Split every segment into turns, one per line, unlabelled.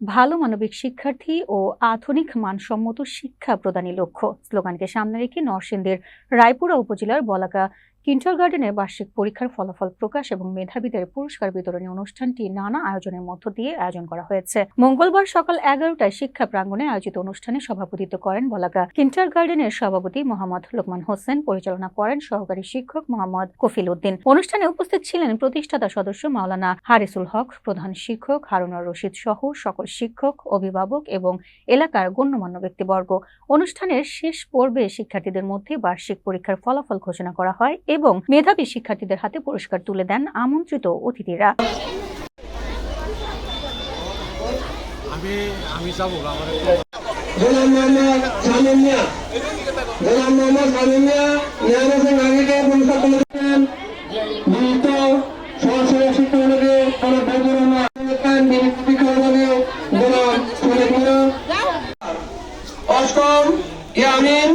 ভালো মানবিক শিক্ষার্থী ও আধুনিক মানসম্মত শিক্ষা প্রদানের লক্ষ্য। স্লোগানকে সামনে রেখে নরসিংদীর রায়পুরা উপজেলার বলাকা কিন্টারগার্ডেনে বার্ষিক পরীক্ষার ফলাফল প্রকাশ এবং মেধাবীদের পুরস্কার বিতরণী অনুষ্ঠানটি নানা আয়োজনের মধ্য দিয়ে আয়োজন করা হয়েছে। মঙ্গলবার সকাল এগারোটায় শিক্ষা প্রাঙ্গণে আয়োজিত অনুষ্ঠানে সভাপতিত্ব করেন বলাকা কিন্টারগার্ডেনের সভাপতি মোহাম্মদ লোকমান হোসেন, পরিচালনা করেন সহকারী শিক্ষক মোহাম্মদ কফিল উদ্দিন। অনুষ্ঠানে উপস্থিত ছিলেন প্রতিষ্ঠাতা সদস্য মাওলানা হারিসুল হক, প্রধান শিক্ষক হারুনার রশিদ সহ সকল শিক্ষক, অভিভাবক এবং এলাকার গণ্যমান্য ব্যক্তিবর্গ। অনুষ্ঠানের শেষ পর্বে শিক্ষার্থীদের মধ্যে বার্ষিক পরীক্ষার ফলাফল ঘোষণা করা হয় এবং মেধাবী শিক্ষার্থীদের হাতে পুরস্কার তুলে দেন আমন্ত্রিত অতিথিরা।
আমি আমি যাব আমার
গোলাম মোহাম্মদ শামীম মিয়া গোলাম মোহাম্মদ শামীম মিয়া নিয়াম হোসেন নাগিকে পুরস্কার তুলে দিচ্ছেন বিহিত সরাসরি শিক্ষা বিভাগে কোনো বেগুন শিক্ষা বিভাগে গোলাম শরীফ মিয়া অষ্টম ইয়ামিন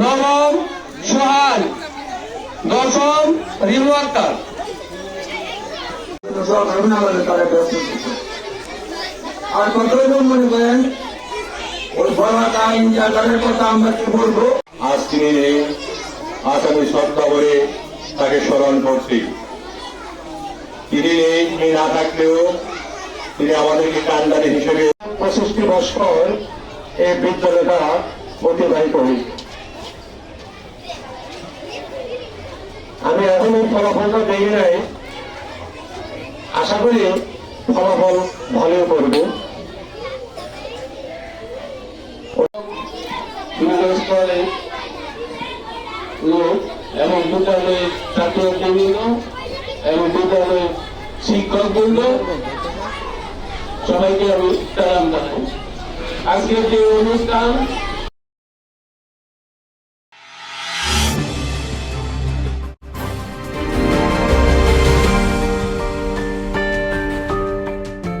নবম তারা ব্যস্ত ছিল। আর কতজন মনে করেন ওই ইন্টারগারের কথা আমরা কি বলব?
আজ তিনি নেই। আজ আমি তাকে স্মরণ করছি। তিনি নেই তিনি না থাকলেও তিনি আমাদেরকে কান্ডারি হিসেবে
পঁচিশটি বছর এই বিদ্যালয়টা অতিবাহিত হয়েছে। আমি এখন ফলাফলটা দেখি নাই। আশা করি ফলাফল ভালো করবে। লোক এবং বিদ্যালয়ের ছাত্র কেন্দ্র এবং বিদ্যালয়ের শিক্ষক বৃন্দ। সবাইকে আমি সালাম জানাই। আজকের যে অনুষ্ঠান